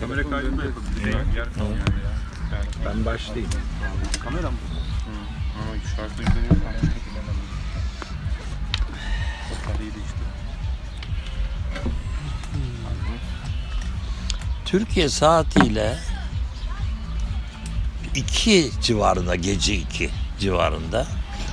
Kamera kaydı da yapabileceğim yer kalmıyor yani. Ben başlayayım. Kamera mı? Hı. Ama şarkı izleniyor. Değişti. Türkiye saatiyle 2 civarında gece 2 civarında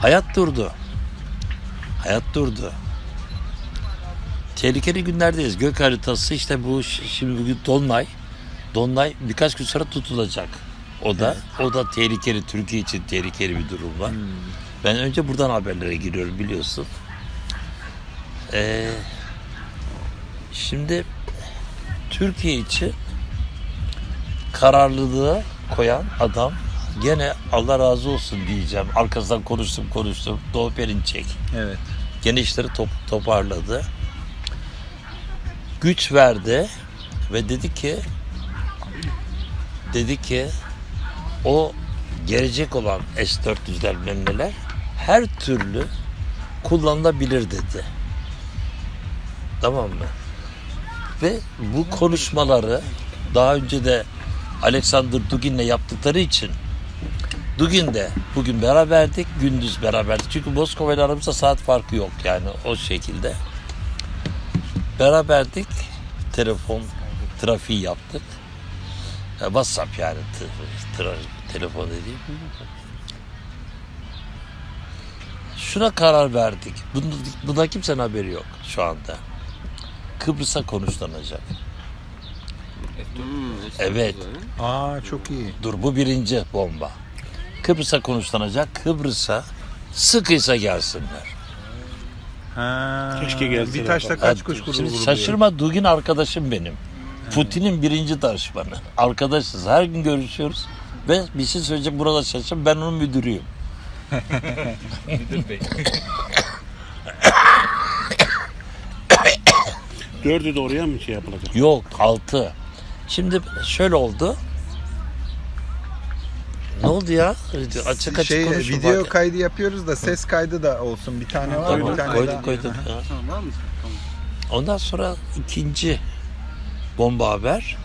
hayat durdu. Hayat durdu. Tehlikeli günlerdeyiz. Gök haritası işte bu şimdi bugün Dolunay. Dolunay birkaç gün sonra tutulacak. O da o da tehlikeli Türkiye için tehlikeli bir durum var. Ben önce buradan haberlere giriyorum biliyorsun. Ee, şimdi Türkiye için kararlılığı koyan adam gene Allah razı olsun diyeceğim. Arkasından konuştum konuştum. Doğu Perinçek. Evet. Gene işleri top, toparladı. Güç verdi ve dedi ki dedi ki o gelecek olan S-400'ler bilmem neler her türlü kullanılabilir dedi. Tamam mı? Ve bu konuşmaları daha önce de Alexander Dugin'le yaptıkları için Dugin de bugün beraberdik, gündüz beraberdik. Çünkü Moskova ile aramızda saat farkı yok yani o şekilde. Beraberdik, telefon trafiği yaptık. Ya WhatsApp yani telefon dediğim. Şuna karar verdik. Bunda, bunda kimsenin haberi yok şu anda. Kıbrıs'a konuşlanacak. Evet. Aa çok iyi. Dur bu birinci bomba. Kıbrıs'a konuşlanacak. Kıbrıs'a sıkıysa gelsinler. Ha, Keşke gelseler Bir taşla kaç kuş vurur Şimdi şaşırma Dugin arkadaşım benim. Putin'in birinci danışmanı. Arkadaşız. Her gün görüşüyoruz. Ve bir şey söyleyecek burada şaşırma. Ben onun müdürüyüm. Dördü de oraya mı şey yapılacak? Yok altı. Şimdi şöyle oldu. Ne oldu ya? Açık açık şey, konuşma. video bak. kaydı yapıyoruz da ses kaydı da olsun. Bir tane var, Tamam, bir tane koyduk daha. koyduk. Ha. Tamam var mısın? Tamam. Ondan sonra ikinci bomba haber.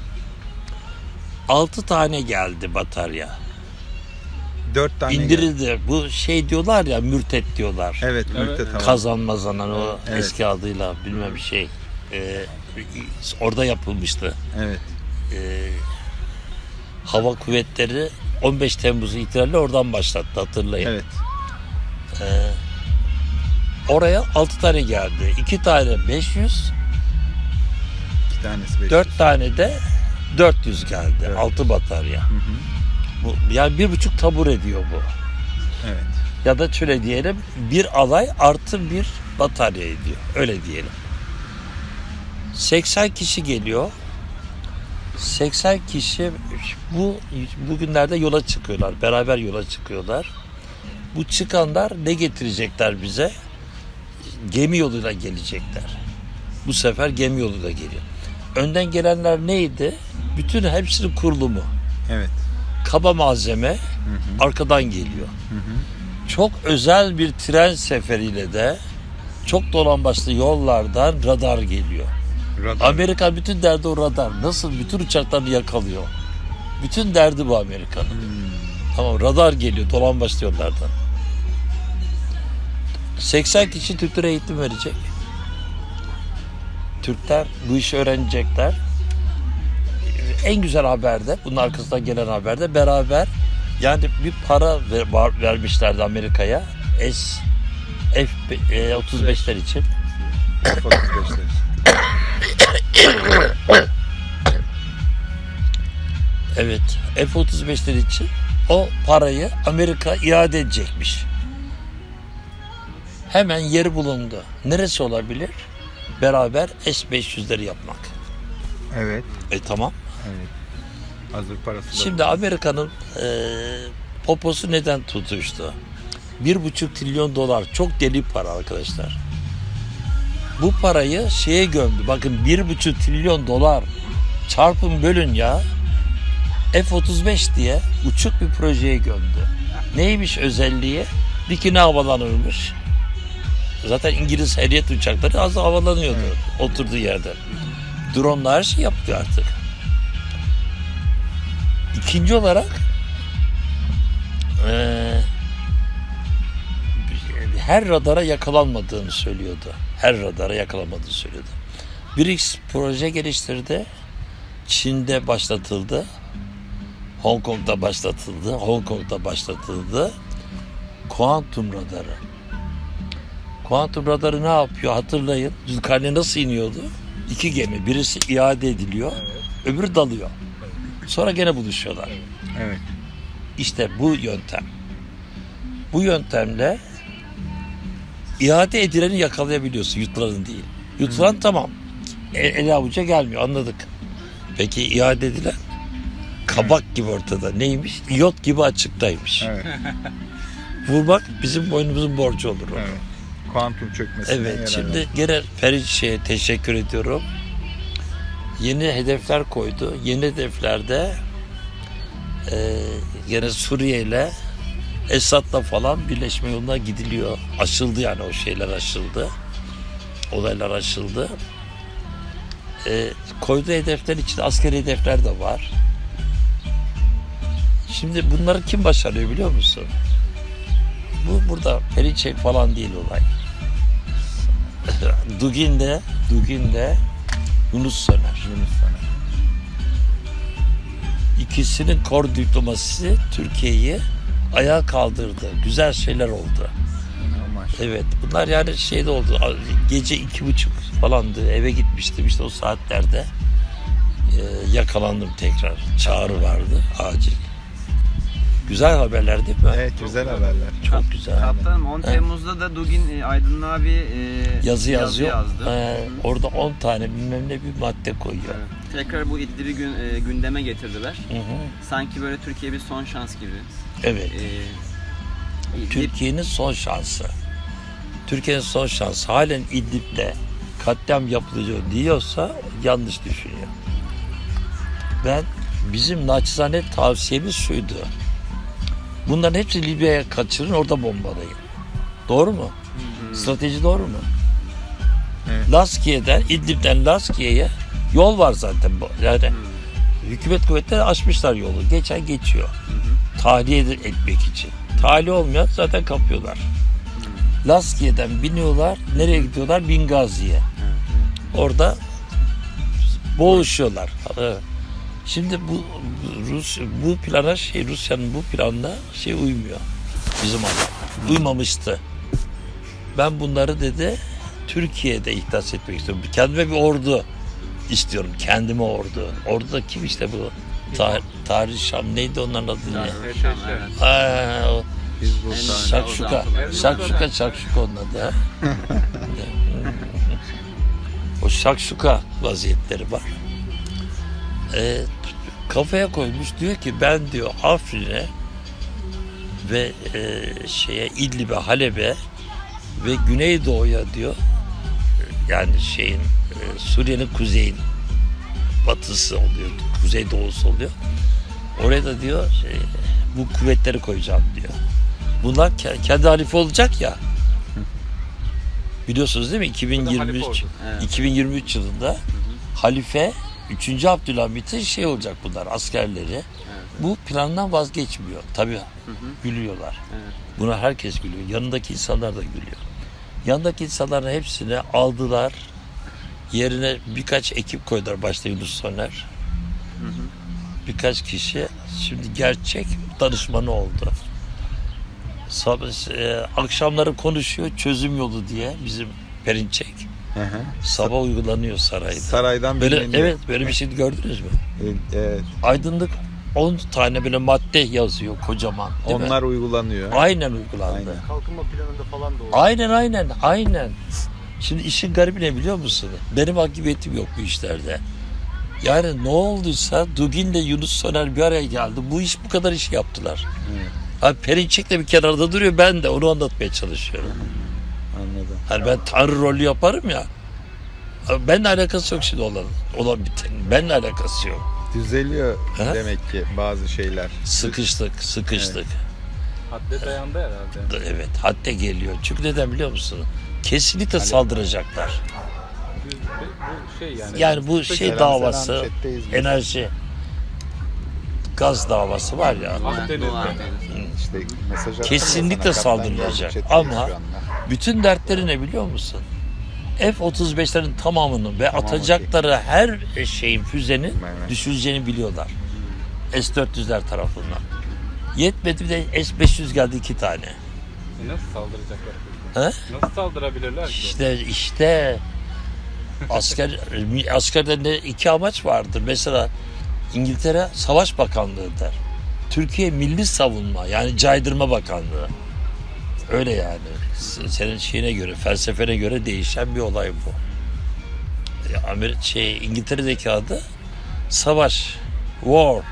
Altı tane geldi batarya. Dört tane. geldi. İndirildi. Bu şey diyorlar ya mürtet diyorlar. Evet, Evet. mürtet hava. Kazanmazanan o Evet. eski adıyla bilmem bir şey. Ee, orada yapılmıştı. Evet. Ee, hava kuvvetleri 15 Temmuz itibariyle oradan başlattı hatırlayın. Evet. Oraya 6 tane geldi. 2 tane 500, İki tanesi 500. 4 tane de 400 geldi. Evet. 6 batarya. Hı hı. Bu, yani bir buçuk tabur ediyor bu. Evet. Ya da şöyle diyelim bir alay artı bir batarya ediyor. Öyle diyelim. 80 kişi geliyor. 80 kişi bu bugünlerde yola çıkıyorlar. Beraber yola çıkıyorlar. Bu çıkanlar ne getirecekler bize? Gemi yoluyla gelecekler. Bu sefer gemi yoluyla geliyor. Önden gelenler neydi? Bütün hepsinin kurulumu. Evet. Kaba malzeme arkadan geliyor. Çok özel bir tren seferiyle de çok dolambaçlı yollardan radar geliyor. Radar. Amerika bütün derdi o radar. Nasıl bütün uçaklarını yakalıyor. Bütün derdi bu Amerika'nın. Tamam radar geliyor dolambaçlı yollardan. 80 kişi Türklere eğitim verecek. Türkler bu işi öğrenecekler. En güzel haberde, bunun arkasından gelen haberde beraber yani bir para ver- vermişlerdi Amerika'ya. S F e, 35'ler için. F-35'ler. Evet, F-35'ler için o parayı Amerika iade edecekmiş. Hemen yeri bulundu. Neresi olabilir? Beraber S-500'leri yapmak. Evet. E tamam. Evet. Hazır parası da Şimdi Amerika'nın e, poposu neden tutuştu? Bir buçuk trilyon dolar çok deli para arkadaşlar. Bu parayı şeye gömdü. Bakın bir buçuk trilyon dolar çarpın bölün ya. F-35 diye uçuk bir projeye gömdü. Neymiş özelliği? Dikine havalanırmış. Zaten İngiliz Harriet uçakları az havalanıyordu oturduğu yerde. Drone'la her şey yapıyor artık. İkinci olarak eee, her radara yakalanmadığını söylüyordu. Her radara yakalanmadığını söylüyordu. BRICS proje geliştirdi. Çin'de başlatıldı. Hong Kong'da başlatıldı. Hong Kong'da başlatıldı. Kuantum radarı. Kuantum radarı ne yapıyor hatırlayın. Zülkarneyn nasıl iniyordu? İki gemi. Birisi iade ediliyor. Öbürü dalıyor. Sonra gene buluşuyorlar. Evet. İşte bu yöntem. Bu yöntemle iade edileni yakalayabiliyorsun. Yutulanı değil. Yutulan tamam. E, ele avuca gelmiyor anladık. Peki iade edilen kabak gibi ortada. Neymiş? İyot gibi açıktaymış. Evet. Vurmak bizim boynumuzun borcu olur. o. Evet. Kuantum çökmesine Evet şimdi gene Feriç'e teşekkür ediyorum. Yeni hedefler koydu. Yeni hedeflerde e, gene Suriye ile Esad'la falan birleşme yoluna gidiliyor. Aşıldı yani o şeyler aşıldı. Olaylar aşıldı. E, koyduğu hedefler içinde askeri hedefler de var. Şimdi bunları kim başarıyor biliyor musun? Bu burada Periçek falan değil olay. Dugin'de, Dugin'de Yunus Söner. Yunus Soner. İkisinin kor diplomasisi Türkiye'yi ayağa kaldırdı. Güzel şeyler oldu. Evet bunlar yani şeyde oldu. Gece iki buçuk falandı. Eve gitmiştim işte o saatlerde. Ee, yakalandım tekrar. Çağrı vardı acil. Güzel haberler değil mi? Evet güzel haberler. Çok güzel. Kaptanım 10 Temmuz'da da Dugin e, Aydın abi e, Yazı yazıyor. yazdı. Ee, orada 10 tane bilmem ne bir madde koyuyor. Evet. Tekrar bu İdlib'i gün, e, gündeme getirdiler. Hı hı. Sanki böyle Türkiye bir son şans gibi. Evet. E, İdlib, Türkiye'nin son şansı. Türkiye'nin son şansı. Halen İdlib'de katliam yapılıyor diyorsa yanlış düşünüyor. Ben bizim naçizane tavsiyemiz şuydu. Bunların hepsi Libya'ya kaçırın orada bombalayın. Doğru mu? Strateji doğru mu? Evet. Laskiye'den, İdlib'den Laskiye'ye yol var zaten. bu. Yani hükümet kuvvetleri açmışlar yolu. Geçen geçiyor. Tahliye ed- etmek için. Tahliye olmayan zaten kapıyorlar. Laskiye'den biniyorlar. Nereye gidiyorlar? Bingazi'ye. Orada boğuşuyorlar. Evet. Şimdi bu Rus bu plana şey Rusya'nın bu planına şey uymuyor. Bizim adam. Uymamıştı. Ben bunları dedi Türkiye'de ihdas etmek istiyorum. Kendime bir ordu istiyorum. Kendime ordu. Orduda kim işte bu? Ta- Tarih Şam neydi onların adı ne? Şam, evet. Aa, o Hizbullah. Şakşuka. Şakşuka, şakşuka onun adı. o şakşuka vaziyetleri var. Ee, kafaya koymuş diyor ki ben diyor Afrin'e ve e, şeye İdlib'e, Halep'e ve Güneydoğu'ya diyor yani şeyin e, Suriye'nin kuzeyin batısı oluyor, kuzeydoğusu oluyor. Oraya da diyor şey, bu kuvvetleri koyacağım diyor. Bunlar ke- kendi halife olacak ya. Biliyorsunuz değil mi? 2023 Evet. 2023 yılında halife 3. Abdülhamit'in şey olacak bunlar askerleri. Bu plandan vazgeçmiyor. Tabii gülüyorlar. Evet. Buna herkes gülüyor. Yanındaki insanlar da gülüyor. Yanındaki insanların hepsini aldılar. Yerine birkaç ekip koydular. Başta Yunus Soner. Birkaç kişi. Şimdi gerçek danışmanı oldu. Sabah, e, akşamları konuşuyor çözüm yolu diye bizim Perinçek. Hı hı. Sabah uygulanıyor sarayda. Saraydan Böyle biliniyor. evet böyle bir şey gördünüz mü? Evet. Aydınlık 10 tane böyle madde yazıyor kocaman. değil mi? Onlar uygulanıyor. aynen uygulandı. Aynen. Kalkınma planında falan da oldu. Aynen aynen aynen. Şimdi işin garibi ne biliyor musun? Benim akıbetim yok bu işlerde. Yani ne olduysa Dugin'le Yunus Soner bir araya geldi. Bu iş bu kadar iş yaptılar. Abi Perinçek de bir kenarda duruyor. Ben de onu anlatmaya çalışıyorum. Anladım. Hani ben tanrı rolü yaparım ya. Benimle alakası yok şimdi olan, olan bitenin. Benimle alakası yok. Düzeliyor Ha? demek ki bazı şeyler. Sıkıştık, sıkıştık. Hadde dayandı herhalde. Evet, hatta geliyor. Çünkü neden biliyor musun? Kesinlikle saldıracaklar. Bu şey yani. Yani bu şey Selam, davası, selam, enerji. gaz davası var ya. Akdeniz'de. İşte mesaj Kesinlikle saldırılacak. Ama-. Bütün dertleri ne biliyor musun? F-35'lerin tamamını ve Tamamı atacakları her şeyin füzenin Evet. düşüreceğini biliyorlar. S-400'ler tarafından. Yetmedi bir de S-500 geldi iki tane. E Nasıl saldıracaklar peki? He? Nasıl saldırabilirler ki? İşte işte asker askerde ne iki amaç vardır. Mesela İngiltere Savaş Bakanlığı der. Türkiye Milli Savunma yani Caydırma Bakanlığı. Öyle yani. Senin şeyine göre, felsefene göre değişen bir olay bu. E, Amer şey İngiltere'deki adı Savaş, War.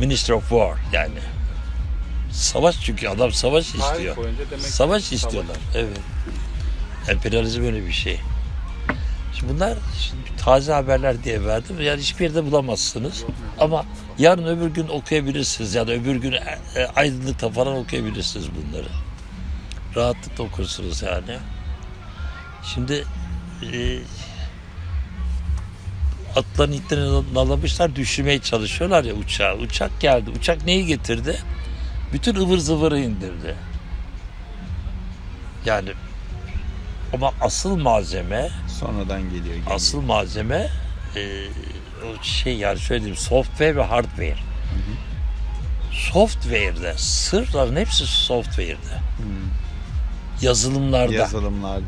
Minister of War yani. Savaş çünkü adam savaş istiyor. Savaş istiyorlar. Evet. Emperyalizm öyle bir şey. Şimdi bunlar şimdi taze haberler diye verdim. Yani hiçbir yerde bulamazsınız. Ama yarın öbür gün okuyabilirsiniz. Ya da öbür gün e, aydınlıkta falan okuyabilirsiniz bunları. Rahatlıkla okursunuz yani. Şimdi e, atların itlerini nalamışlar düşürmeye çalışıyorlar ya uçağı. Uçak geldi. Uçak neyi getirdi? Bütün ıvır zıvırı indirdi. Yani ama asıl malzeme, Sonradan geliyor. geliyor. asıl malzeme e, o şey yani şöyle diyeyim software ve hardware. Software'de, sırların hepsi software'de. Yazılımlarda, Yazılımlar.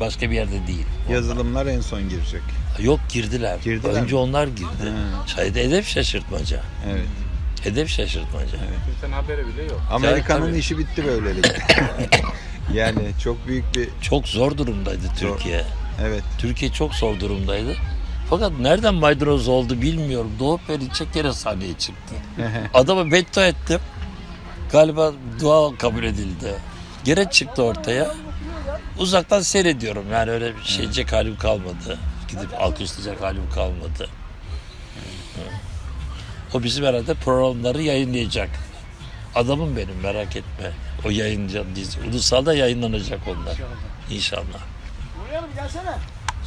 başka bir yerde değil. Yazılımlar en son girecek. Yok girdiler. Girdiler Önce mi? onlar girdi. Şeyde hedef şaşırtmaca. Evet. Hedef şaşırtmaca. Kimsenin haberi bile yok. Amerika'nın işi bitti böylelikle. yani çok büyük bir Çok zor durumdaydı Türkiye. evet. Türkiye çok zor durumdaydı. Fakat nereden maydanoz oldu bilmiyorum. Doğup Perinçek yere sahneye çıktı. Adama beddua ettim. Galiba dua kabul edildi. Gene çıktı ortaya. Uzaktan seyrediyorum. Yani öyle bir şey diyecek halim kalmadı. Gidip alkışlayacak halim kalmadı. O bizim herhalde programları yayınlayacak. Adamım benim merak etme. O yayınlayacak. Ulusalda yayınlanacak onlar. İnşallah.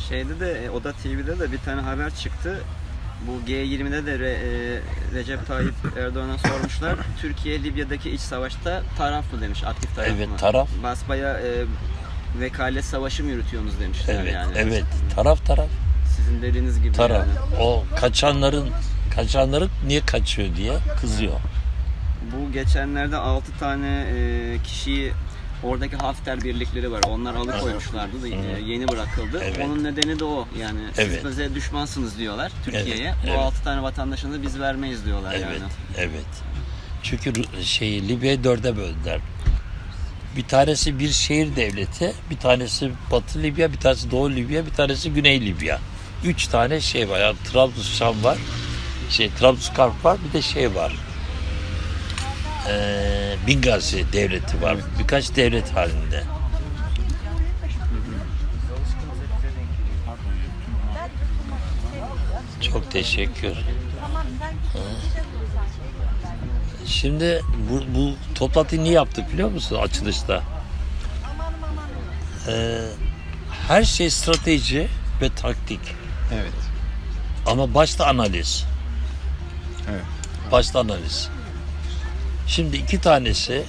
Şeyde de e, Oda TV'de de bir tane haber çıktı. Bu G20'de de Re- e, Recep Tayyip Erdoğan'a sormuşlar. Türkiye Libya'daki iç savaşta taraf mı demiş, aktif taraf Evet, mı? taraf. Basbaya e, vekalet savaşı mı yürütüyorsunuz demişler Evet, yani. evet. Taraf taraf. Sizin dediğiniz gibi Taraf. yani. O kaçanların kaçanların niye kaçıyor diye kızıyor. Bu geçenlerde 6 tane e, kişiyi oradaki Hafter birlikleri var. Onlar alıkoymuşlardı da e, yeni bırakıldı. Evet. Onun nedeni de o. Yani Evet. siz bize düşmansınız diyorlar Türkiye'ye. Evet, evet. 6 tane vatandaşını biz vermeyiz diyorlar Evet, yani. evet. Çünkü şeyi Libya'yı dörde böldüler. Bir tanesi bir şehir devleti, bir tanesi Batı Libya, bir tanesi Doğu Libya, bir tanesi Güney Libya. Üç tane şey var. Yani Trabzonspor var, şey Trabzonspor var, bir de şey var. Ee, Bingazi devleti var. Birkaç devlet halinde. Çok teşekkür. Hı. Şimdi bu, bu toplantıyı niye yaptık biliyor musun açılışta? Ee, her şey strateji ve taktik. Evet. Ama başta analiz. Evet. Başta analiz. Şimdi iki tanesi,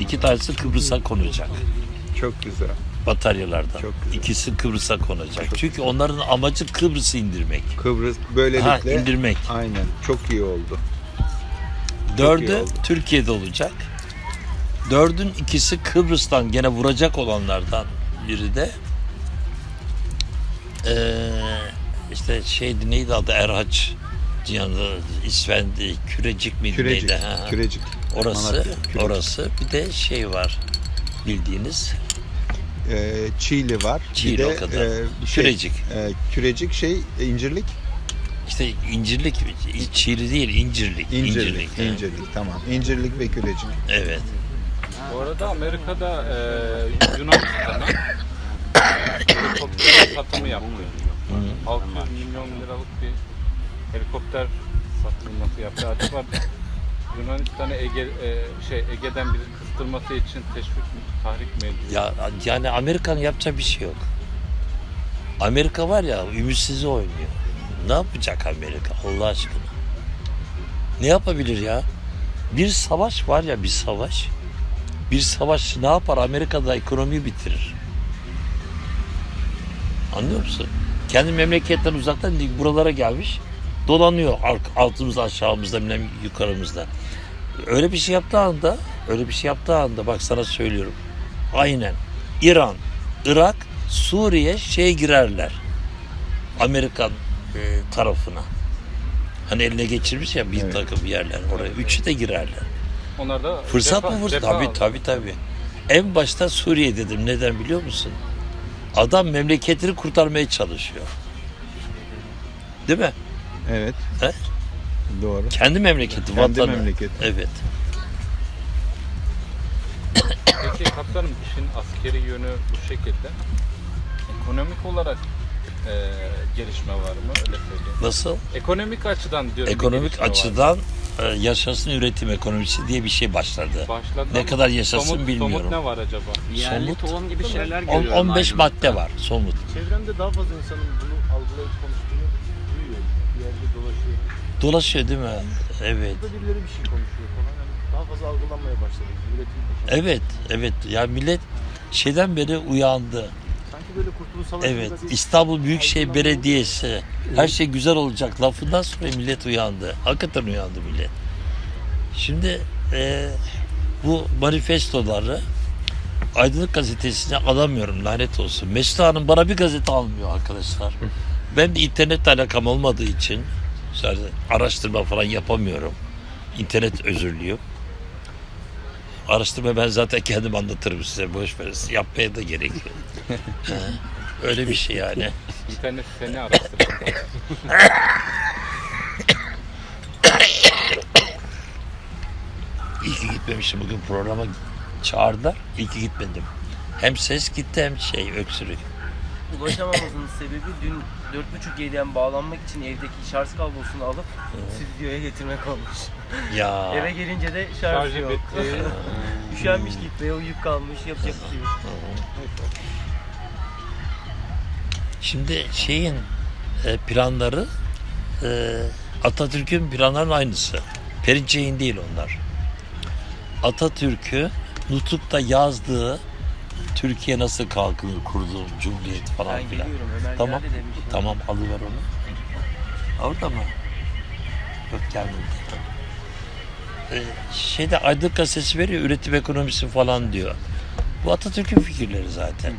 iki tanesi Kıbrıs'a konacak. Çok güzel. Bataryalardan. Çok güzel. İkisi Kıbrıs'a konacak. Çünkü onların amacı Kıbrıs'ı indirmek. Kıbrıs böylelikle Ha, indirmek. aynen çok iyi oldu. iyi Dördü oldu. Türkiye'de olacak. Dördün ikisi Kıbrıs'tan gene vuracak olanlardan biri de eee işte şeydi neydi adı Erhaç Cihan'da İsvendi Kürecik miydi Kürecik. neydi? Ha. Kürecik. Orası, Kürecik. orası bir de şey var bildiğiniz Ee, Çiğli var. Çiğli bir de, o kadar. e, şey, Kürecik. e, kürecik şey e, incirlik. işte incirlik Çiğli değil incirlik. İncirlik. evet. İncirlik tamam. İncirlik ve kürecik. Evet. Bu arada Amerika'da e, Yunanistan'a helikopter satımı yaptı. 600 milyon liralık bir helikopter satılması yaptı. Acaba Yunanistan'ı Ege, e, şey Ege'den bir kıstırması için teşvik mi, tahrik mi ediyor? Ya yani Amerika'nın yapacağı bir şey yok. Amerika var ya ümitsiz oynuyor. Ne yapacak Amerika Allah aşkına? Ne yapabilir ya? Bir savaş var ya bir savaş. Bir savaş ne yapar? Amerika'da ekonomiyi bitirir. Anlıyor musun? Kendi memleketten uzaktan buralara gelmiş. Dolanıyor alt- altımızda aşağımızda bilmem yukarımızda. Öyle bir şey yaptığı anda öyle bir şey yaptığı anda bak sana söylüyorum. Aynen. İran, Irak, Suriye şey girerler. Amerikan e, tarafına. Hani eline geçirmiş ya bir Evet. takım yerler oraya. Üçü de girerler. Onlar da Fırsat refah- mı fırsat? Tabii aldı. tabii tabii. En başta Suriye dedim. Neden biliyor musun? Adam memleketini kurtarmaya çalışıyor. Değil mi? Evet. He? Doğru. Kendi memleketi, Kendi vatanı. memleketi. Evet. Peki kaptanım işin askeri yönü bu şekilde. Ekonomik olarak e, gelişme var mı? Öyle söyleyeyim. Nasıl? Ekonomik açıdan diyorum. bir Ekonomik gelişme var mı? açıdan e, yaşasın üretim ekonomisi diye bir şey başladı. Başladı Ne ama kadar yaşasın somut, bilmiyorum. Somut ne var acaba? Yerli Somut. tohum gibi şeyler On- görüyorum. 15 Aydın'da. madde var somut. Çevremde daha fazla insanın bunu algılayıp konuştuğunu dolaşıyor. Değil mi? Evet. Burada birileri bir şey konuşuyor falan. Yani daha fazla algılanmaya başladı. Üretim Evet, evet. Ya millet şeyden beri uyandı. Sanki böyle Kurtuluş Savaşı'nda Evet, bir İstanbul Büyükşehir Belediyesi her şey güzel olacak lafından sonra millet uyandı. Hakikaten uyandı millet. Şimdi e, bu manifestoları Aydınlık Gazetesi'ne alamıyorum lanet olsun. Mesut Hanım bana bir gazete almıyor arkadaşlar. Ben de internetle alakam olmadığı için zaten araştırma falan yapamıyorum. İnternet özürlüyüm. Araştırma ben zaten kendim anlatırım size. Boş verin. Yapmaya da gerek yok. Öyle bir şey yani. İnternet seni araştırıyor. İyi ki gitmemişim bugün programa çağırdılar. İyi ki gitmedim. Hem ses gitti hem şey öksürük. Ulaşamamamızın sebebi dün 4.5G'den bağlanmak için evdeki şarj kablosunu alıp stüdyoya getirmek olmuş. Ya Eve gelince de şarj Şarjı yok. bitti. Üşenmiş gitmeye uyuyup kalmış yapacak bir şey yok. şimdi şeyin e, planları e, Atatürk'ün planlarının aynısı. Perinçek'in değil onlar. Atatürk'ü nutukta yazdığı Türkiye nasıl kalkınır kurduğum cumhuriyet falan Ben filan. Tamam. Tamam alıver onu. Orada mı? Yok gelmedi. Ee, şeyde Aydın Gazetesi veriyor üretim ekonomisi falan diyor. Bu Atatürk'ün fikirleri zaten.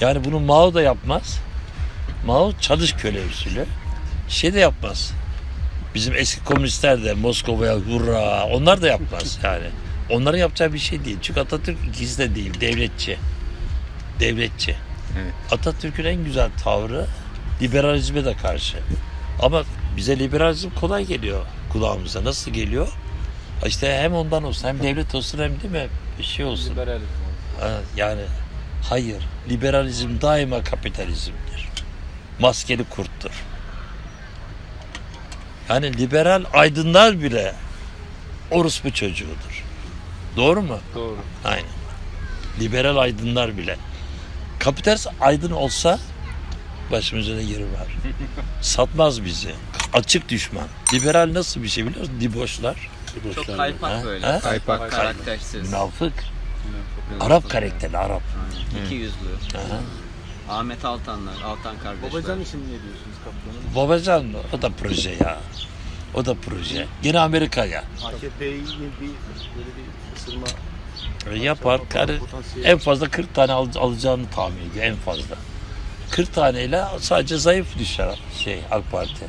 Yani bunu Mao da yapmaz. Mao çalış köle usulü. Şey de yapmaz. Bizim eski komünistler de Moskova'ya hurra onlar da yapmaz yani. Onların yapacağı bir şey değil. Çünkü Atatürk ikisi de değil. Devletçi. Devletçi. Evet. Atatürk'ün en güzel tavrı liberalizme de karşı. Ama bize liberalizm kolay geliyor kulağımıza. Nasıl geliyor? İşte hem ondan olsun hem devlet olsun hem değil mi bir şey olsun. Liberalizm. Ha, yani hayır. Liberalizm daima kapitalizmdir. Maskeli kurttur. Yani liberal aydınlar bile orospu çocuğudur. Doğru mu? Doğru. Aynen. Liberal aydınlar bile. Kapitalist aydın olsa başımızda da yeri var. Satmaz bizi. Açık düşman. Liberal nasıl bir şey biliyor musun? Diboşlar. Çok Ha? kaypak böyle. Ha? Kaypak. Karaktersiz. Münafık. Arap karakterli Arap. İki yüzlü. Aha. Ahmet Altanlar, Altan kardeşler. Babacan için ne diyorsunuz kaptanım? Babacan o da proje ya. O da proje. Yine Amerika'ya. AKP'yi bir böyle bir ısırma Yapar. Yani en fazla 40 tane al- alacağını tahmin ediyor en fazla. 40 taneyle sadece zayıf düşer şey AK Parti.